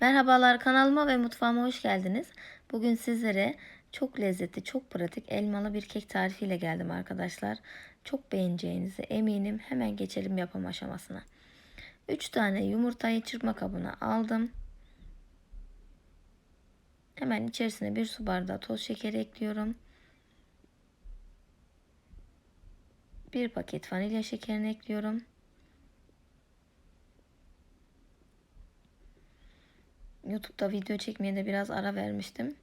Merhabalar kanalıma ve mutfağıma hoş geldiniz. Bugün sizlere çok lezzetli, çok pratik elmalı bir kek tarifiyle geldim arkadaşlar. Çok beğeneceğinizi eminim. Hemen geçelim yapım aşamasına. 3 tane yumurtayı çırpma kabına aldım. Hemen içerisine bir su bardağı toz şeker ekliyorum. Bir paket vanilya şekerini ekliyorum. YouTube'da video çekmeye de biraz ara vermiştim.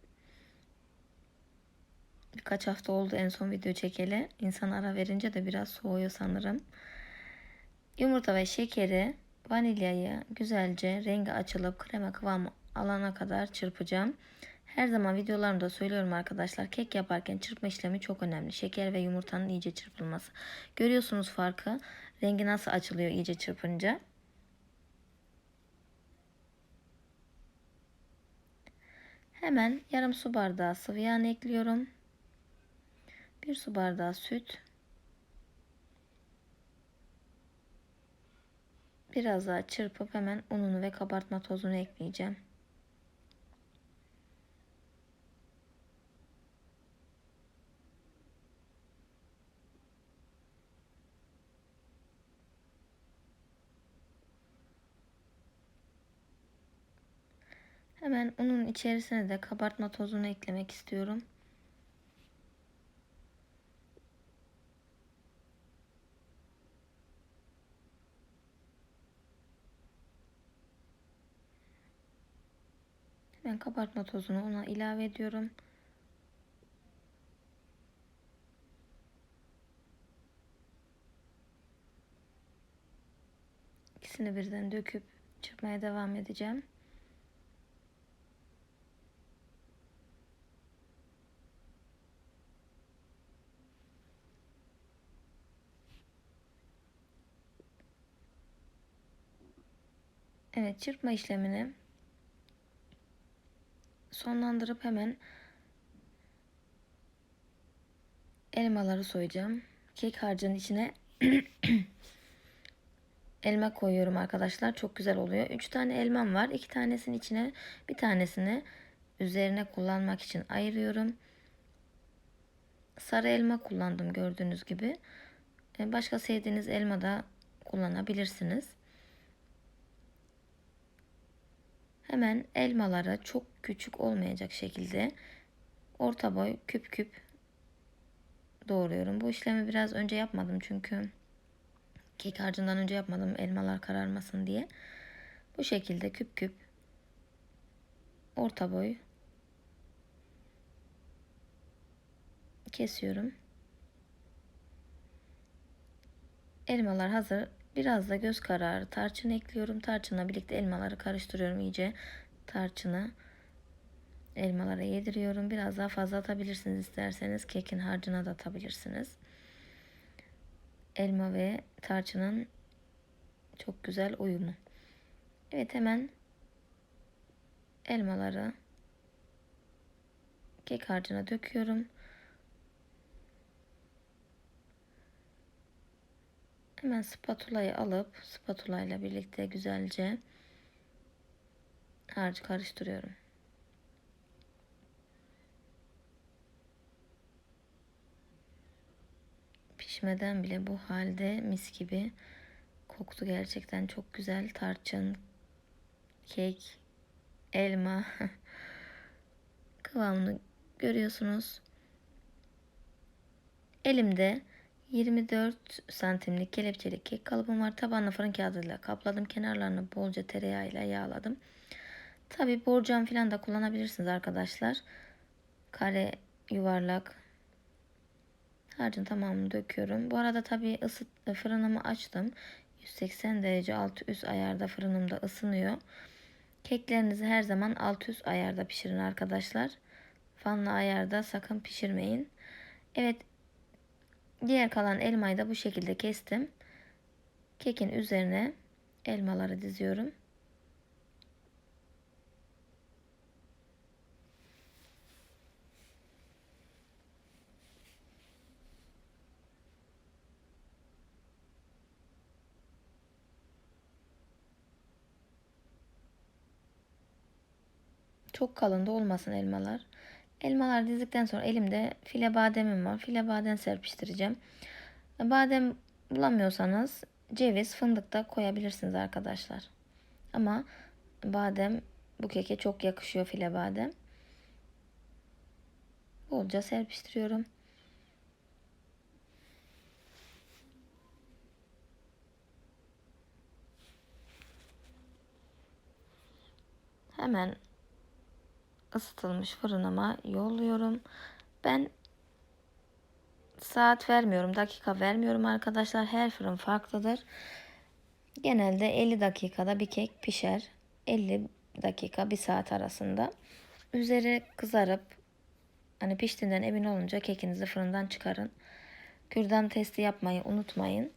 Birkaç hafta oldu en son video çekeli. İnsan ara verince de biraz soğuyor sanırım. Yumurta ve şekeri, vanilyayı güzelce rengi açılıp krema kıvamı alana kadar çırpacağım. Her zaman videolarımda söylüyorum arkadaşlar. Kek yaparken çırpma işlemi çok önemli. Şeker ve yumurtanın iyice çırpılması. Görüyorsunuz farkı. Rengi nasıl açılıyor iyice çırpınca. Hemen yarım su bardağı sıvı yağ ekliyorum. Bir su bardağı süt. Biraz daha çırpıp hemen ununu ve kabartma tozunu ekleyeceğim. Hemen unun içerisine de kabartma tozunu eklemek istiyorum. Hemen kabartma tozunu ona ilave ediyorum. İkisini birden döküp çırpmaya devam edeceğim. Evet çırpma işlemini sonlandırıp hemen elmaları soyacağım. Kek harcının içine elma koyuyorum arkadaşlar. Çok güzel oluyor. 3 tane elmam var. 2 tanesinin içine bir tanesini üzerine kullanmak için ayırıyorum. Sarı elma kullandım gördüğünüz gibi. E, başka sevdiğiniz elma da kullanabilirsiniz. Hemen elmalara çok küçük olmayacak şekilde orta boy küp küp doğruyorum. Bu işlemi biraz önce yapmadım çünkü kek harcından önce yapmadım elmalar kararmasın diye. Bu şekilde küp küp orta boy kesiyorum. Elmalar hazır. Biraz da göz kararı tarçın ekliyorum. Tarçınla birlikte elmaları karıştırıyorum iyice. Tarçını elmalara yediriyorum. Biraz daha fazla atabilirsiniz isterseniz. Kekin harcına da atabilirsiniz. Elma ve tarçının çok güzel uyumu. Evet hemen elmaları kek harcına döküyorum. Hemen spatulayı alıp spatula ile birlikte güzelce harcı karıştırıyorum. Pişmeden bile bu halde mis gibi koktu gerçekten çok güzel tarçın, kek, elma kıvamını görüyorsunuz. Elimde 24 santimlik kelepçelik kek kalıbım var. Tabanını fırın kağıdıyla kapladım. Kenarlarını bolca tereyağıyla yağladım. Tabi borcam falan da kullanabilirsiniz arkadaşlar. Kare, yuvarlak. Harcın tamamını döküyorum. Bu arada tabi ısıt, fırınımı açtım. 180 derece alt üst ayarda fırınımda ısınıyor. Keklerinizi her alt üst ayarda pişirin arkadaşlar. Fanlı ayarda sakın pişirmeyin. Evet Diğer kalan elmayı da bu şekilde kestim. Kekin üzerine elmaları diziyorum. Çok kalın da olmasın elmalar. Elmalar dizdikten sonra elimde file bademim var. File badem serpiştireceğim. Badem bulamıyorsanız ceviz, fındık da koyabilirsiniz arkadaşlar. Ama badem bu keke çok yakışıyor file badem. Bolca serpiştiriyorum. Hemen ısıtılmış fırınıma yolluyorum. Ben saat vermiyorum, dakika vermiyorum arkadaşlar. Her fırın farklıdır. Genelde 50 dakikada bir kek pişer. 50 dakika bir saat arasında. Üzeri kızarıp hani piştiğinden emin olunca kekinizi fırından çıkarın. Kürdan testi yapmayı unutmayın.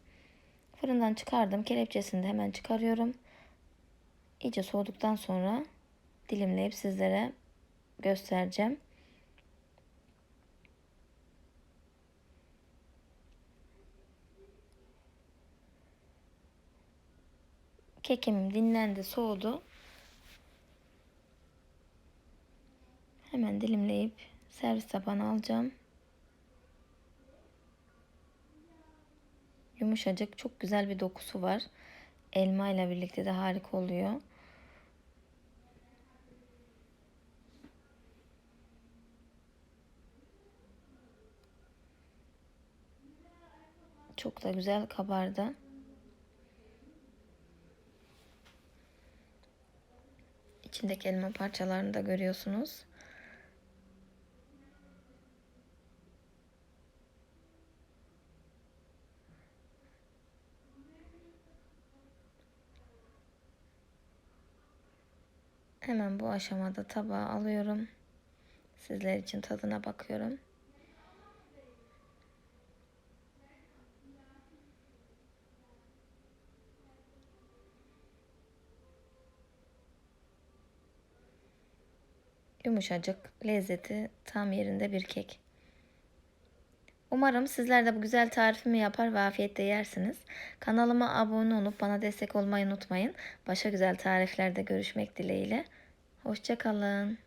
Fırından çıkardım. Kelepçesini de hemen çıkarıyorum. İyice soğuduktan sonra dilimleyip sizlere göstereceğim. Kekim dinlendi, soğudu. Hemen dilimleyip servis tabağına alacağım. Yumuşacık, çok güzel bir dokusu var. Elma ile birlikte de harika oluyor. Çok da güzel kabardı. İçindeki elma parçalarını da görüyorsunuz. Hemen bu aşamada tabağa alıyorum. Sizler için tadına bakıyorum. Yumuşacık, lezzeti tam yerinde bir kek. Umarım sizler de bu güzel tarifimi yapar ve afiyetle yersiniz. Kanalıma abone olup bana destek olmayı unutmayın. Başka güzel tariflerde görüşmek dileğiyle. Hoşçakalın.